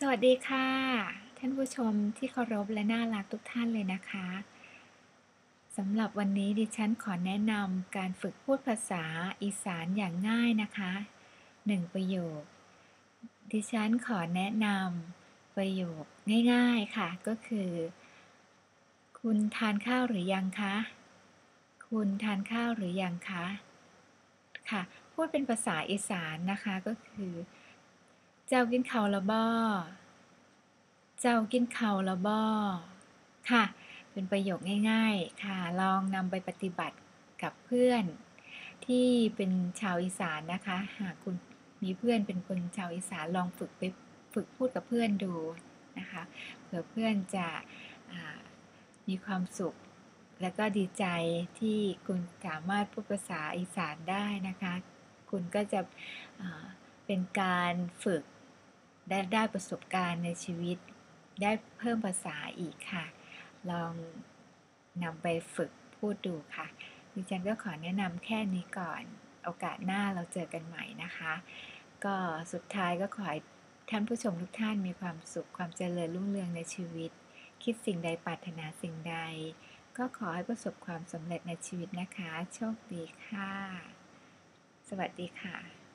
สวัสดีค่ะ ท่านผู้ชมที่เคารพและน่ารักทุกท่านเลยนะคะสำหรับวันนี้ดิฉันขอแนะนำการฝึกพูดภาษาอีสานอย่างง่ายนะคะหนึ่งประโยค ดิฉันขอแนะนำประโยคง่าย ๆค่ะ ก็คือ คุณทานข้าวหรือยังคะ คุณทานข้าวหรือยังคะ ค่ะ พูดเป็นภาษาอีสานนะคะก็คือ เจ้ากินข้าวละบ่เจ้ากินข้าวละบ่ค่ะ เป็นประโยคง่าย ๆ ค่ะ ลองนำไปปฏิบัติกับเพื่อน ที่เป็นชาวอีสานนะคะ หากคุณมีเพื่อนเป็นคนชาวอีสานลองฝึกไปฝึกพูดกับเพื่อนดูนะคะเผื่อเพื่อนจะมีความสุข และก็ดีใจที่คุณสามารถพูดภาษาอีสานได้นะคะ คุณก็จะเป็นการฝึก ได้ได้ประสบการณ์ในชีวิต ได้เพิ่มภาษาอีกค่ะ ลองนำไปฝึกพูดดูค่ะดิฉันก็ขอแนะนำแค่นี้ก่อน โอกาสหน้าเราเจอกันใหม่นะคะ ก็สุดท้ายก็ขอให้ท่านผู้ชมทุกท่านมีความสุขความเจริญรุ่งเรืองในชีวิต คิดสิ่งใดปรารถนาสิ่งใด ก็ขอให้ประสบความสำเร็จในชีวิตนะคะ โชคดีค่ะ สวัสดีค่ะ